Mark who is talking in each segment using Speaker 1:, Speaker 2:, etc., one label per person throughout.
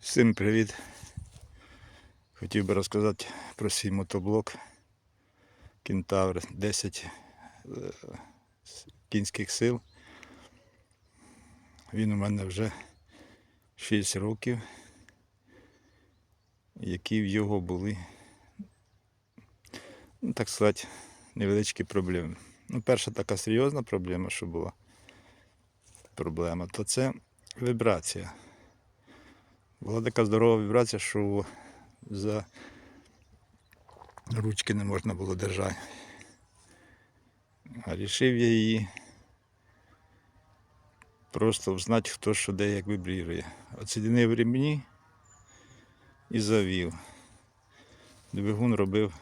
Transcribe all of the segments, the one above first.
Speaker 1: Всім привіт! Хотів би розказати про свій мотоблок Кентавр 10 е, кінських сил. Він у мене вже 6 років, які в його були, ну, так сказати, невеличкі проблеми. Ну, перша така серйозна проблема, що була проблема, то це вібрація. Була така здорова вібрація, що за ручки не можна було держати. А рішив я її просто взнати, хто що де як вибрірує. Оцінив ремні і завів. Двигун робив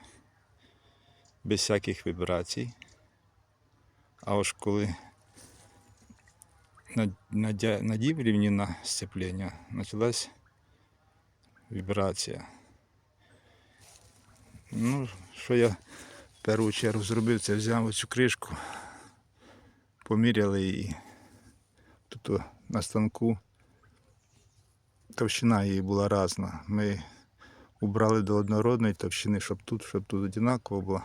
Speaker 1: без всяких вібрацій. А ось коли над- надів рівні на сцеплення, почалась вібрація. Ну, що я в першу чергу зробив, це взяв оцю кришку, поміряли її. Тобто на станку товщина її була різна. Ми убрали до однородної товщини, щоб тут, щоб тут однаково було.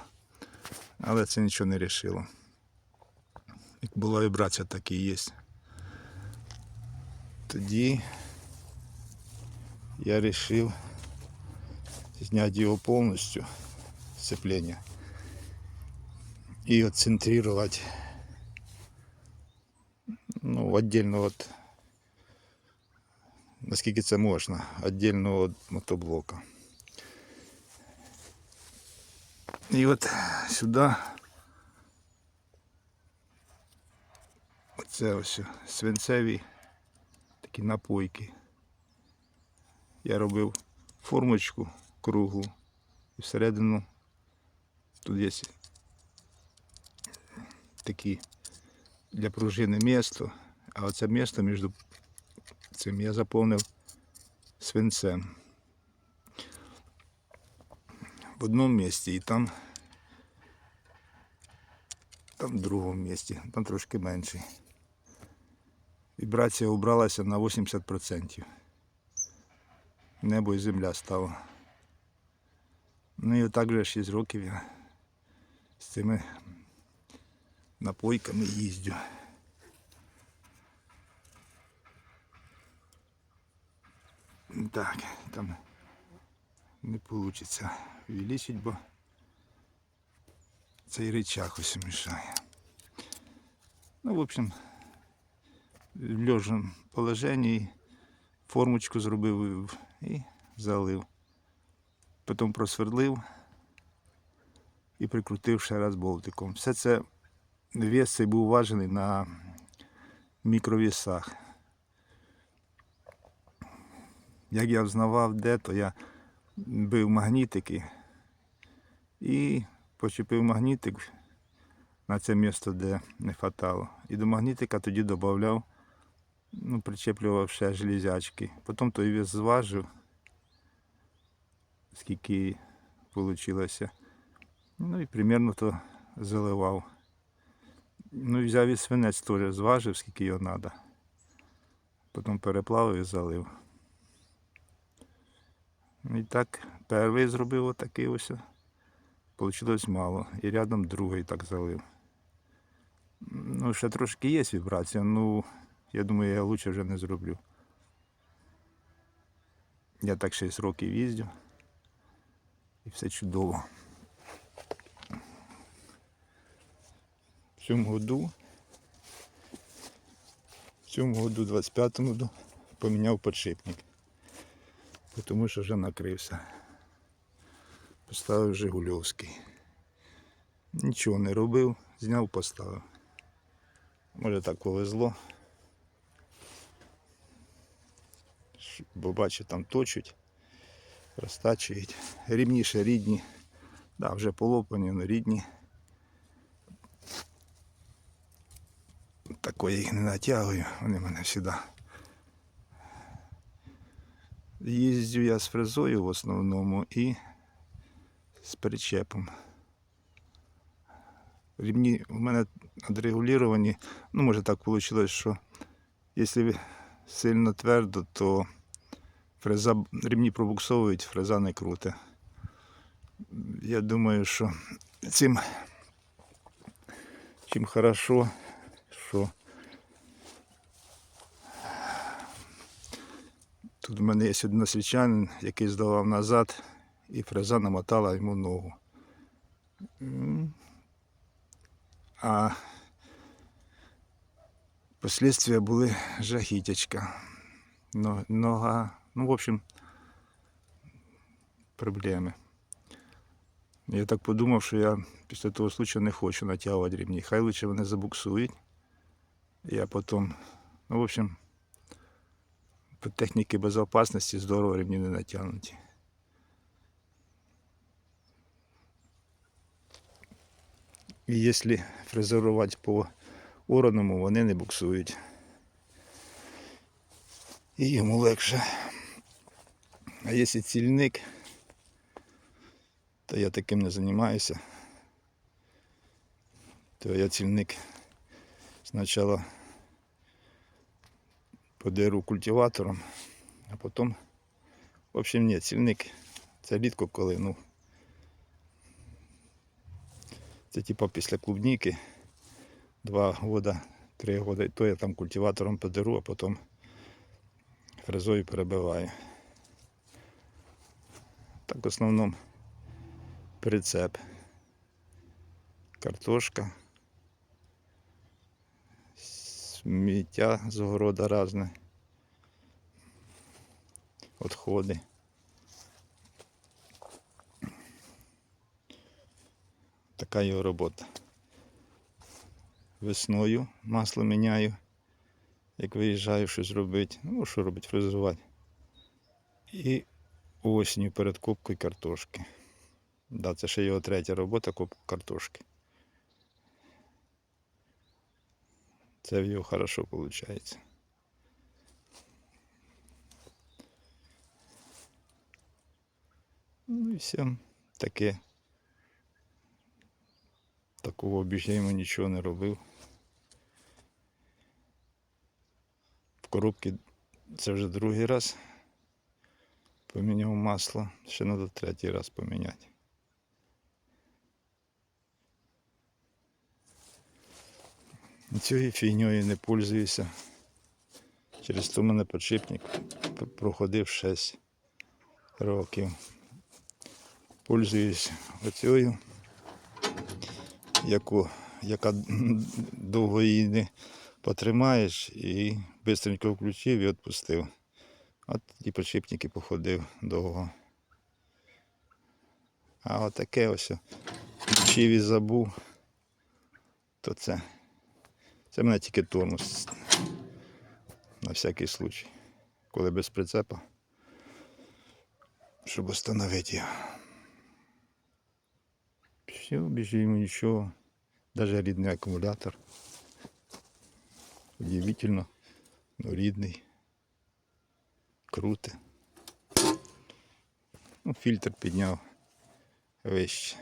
Speaker 1: Але це нічого не рішило. Як була вібрація, так і є. Тоді я решил снять его полностью, сцепление, и отцентрировать ну, отдельно от, наскільки це можна, отдельно від мотоблока. І от сюди оце ось свинцеві такі напойки. Я робив формочку круглу і всередину тут є такі для пружини місто, а оце місто між цим я заповнив свинцем. В одному місці і там, там в другому місці, там трошки менший. Вібрація убралася на 80%. Небо і земля стало. Ну і отак вже 6 років я з цими напойками їздю. Так, там не вийде увеличить, бо цей рычаг ось мішає. Ну, в общем, в лежачому положенні формочку зробив і залив. Потім просвердлив і прикрутив ще раз болтиком. Все це вес цей був важений на мікровісах. Як я взнавав де, то я бив магнітики і почепив магнітик на це місце, де не хватало. І до магнітика тоді додавав, ну, причеплював ще железячки. Потім той вес зважив, скільки вийшло. Ну і примерно то заливав. Ну і взяв і свинець теж зважив, скільки його треба. Потім переплавив і залив. Ну І так, перший зробив отакий ось. Получилось мало. І рядом другий так залив. Ну, ще трошки є вібрація, ну я думаю, я краще вже не зроблю. Я так 6 років їздю. І все чудово. В цьому году, в цьому году, 25-му, до- поміняв подшипник. Тому що вже накрився. Поставив Жигульовський. Нічого не робив, зняв, поставив. Може так повезло. Бо бачу, там точать, розтачують. Рівні ще рідні. Да, вже полопані, але рідні. Такої їх не натягую, вони в мене завжди. Їздю я з фрезою в основному і з причепом. Рівні у мене відрегуліровані. Ну, може так вийшло, що якщо сильно твердо, то фреза, ремні пробуксовують, фреза не круте. Я думаю, що цим чим хорошо, що тут в мене є односвічанин, який здавав назад, і фреза намотала йому ногу. А Последствия були жахітячка. Но- Нога, ну, в общем, проблеми. Я так подумав, що я після того случаю не хочу натягувати рівні. Хай лучше вони забуксують. Я потім, ну, в общем, по техніці безпечності здорово рівні не натягнуті. І якщо фрезерувати по ораному, вони не буксують. І йому легше. А якщо цільник, то я таким не займаюся. То я цільник спочатку подеру культиватором, а потім, в общем, ні, цільник це рідко коли, ну. Це типа після клубніки два года, три года, то я там культиватором подеру, а потім фрезою перебиваю. Так в основному прицеп, картошка, сміття з города різне, відходи. Така його робота. Весною масло міняю, як виїжджаю щось робити. Ну, що робити, фрезерувати. І осінню перед копкою картошки. Да, це ще його третя робота копка картошки. Це в його хорошо виходить. Ну і все. Таке. Такого більше нічого не робив. В коробці це вже другий раз поміняв масло. Ще треба третій раз поміняти. Цією фігньою не пользуюся. Через то мене подшипник п- проходив 6 років. Пользуюсь оцією яку, яка довго її не потримаєш і швидко включив і відпустив. От ті подшипники походив довго. А отаке ось включив і забув, то це. Це в мене тільки тормоз. На всякий случай. Коли без прицепа. Щоб встановити його. Все, йому нічого. Даже рідний акумулятор. Удивительно, но рідний. Круте. Ну, фільтр підняв вище.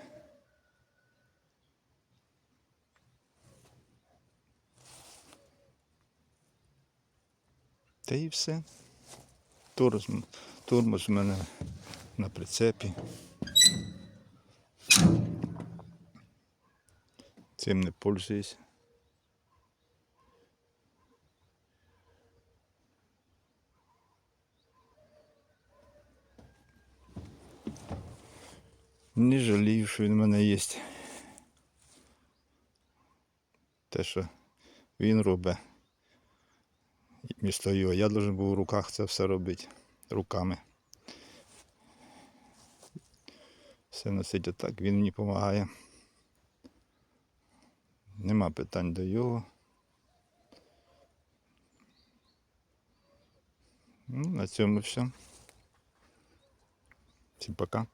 Speaker 1: Та і все. Тормоз, тормоз у мене на прицепі. Цим не пользуюсь. Не жалію, що він в мене є. Те, що він робить. Місто його. Я должен був у руках це все робити. Руками. Все носить отак, він мені допомагає. Нема питань до його. Ну, на цьому все. Всім пока.